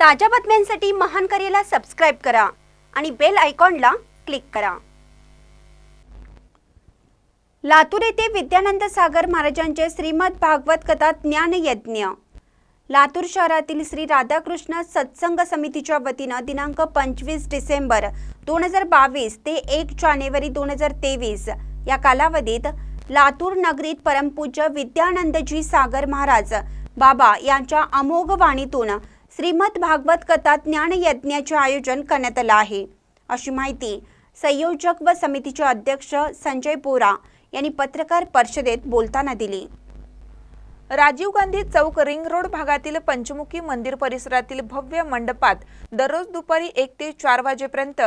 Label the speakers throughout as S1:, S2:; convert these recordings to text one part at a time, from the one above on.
S1: ताज्या बातम्यांसाठी महान करेला सबस्क्राईब करा आणि बेल आयकॉनला क्लिक करा. लातूर येथे विद्यानंद सागर महाराजांचे श्रीमद भागवत कथा ज्ञानयज्ञ. लातूर शहरातील श्री राधाकृष्ण सत्संग समितीच्या वतीनं दिनांक पंचवीस डिसेंबर दोन हजार बावीस ते एक जानेवारी दोन हजार तेवीस या कालावधीत लातूर नगरीत परमपूज्य विद्यानंदजी सागर महाराज बाबा यांच्या अमोघ वाणीतून श्रीमद भागवत कथा ज्ञान यज्ञाचे आयोजन करण्यात आलं आहे. अशी माहिती संयोजक व समितीचे अध्यक्ष संजय बोरा यांनी पत्रकार परिषदेत बोलताना दिली.
S2: राजीव गांधी चौक रिंग रोड भागातील पंचमुखी मंदिर परिसरातील भव्य मंडपात दररोज दुपारी एक ते चार वाजेपर्यंत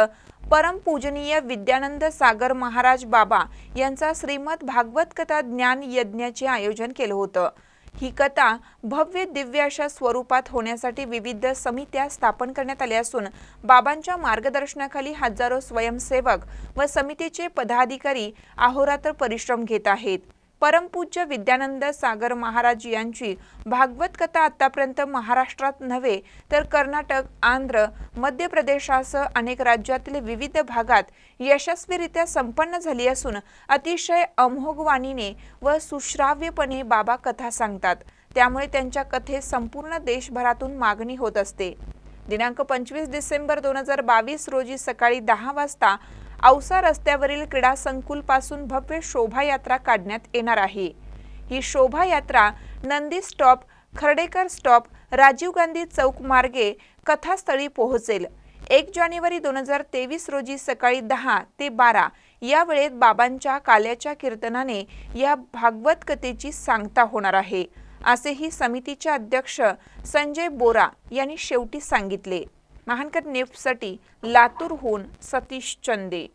S2: परमपूजनीय विद्यानंद सागर महाराज बाबा यांचा श्रीमद भागवत कथा ज्ञान यज्ञाचे आयोजन केलं होतं. ही कथा भव्य दिव्य अशा स्वरूपात होण्यासाठी विविध समित्या स्थापन करण्यात आल्या असून बाबांच्या मार्गदर्शनाखाली हजारो स्वयंसेवक व समितीचे पदाधिकारी अहोरात्र परिश्रम घेत आहेत. परमपूज्य विद्यानंद सागर महाराज यांची भागवत कथा आतापर्यंत महाराष्ट्रात नव्हे तर कर्नाटक आंध्र मध्य प्रदेशासह अनेक राज्यातील विविध भागात यशस्वीरित्या संपन्न झाली असून अतिशय अमोघ वाणीने व सुश्राव्यपणे बाबा कथा सांगतात. त्यामुळे त्यांच्या कथेस संपूर्ण देशभरातून मागणी होत असते. दिनांक पंचवीस डिसेंबर दोन हजार बावीस रोजी सकाळी दहा वाजता औसा रस्त्यावरील क्रीडा संकुलपासून भव्य शोभायात्रा काढण्यात येणार आहे. ही शोभायात्रा नंदी स्टॉप खर्डेकर स्टॉप राजीव गांधी चौक मार्गे कथास्थळी पोहोचेल. एक जानेवारी दोन हजार तेवीस रोजी सकाळी दहा ते बारा या वेळेत बाबांच्या काल्याच्या कीर्तनाने या भागवत कथेची सांगता होणार आहे. असेही समितीचे अध्यक्ष संजय बोरा यांनी शेवटी सांगितले. महानकर नेफ्टसाठी लातूरहून सतीश चंदे.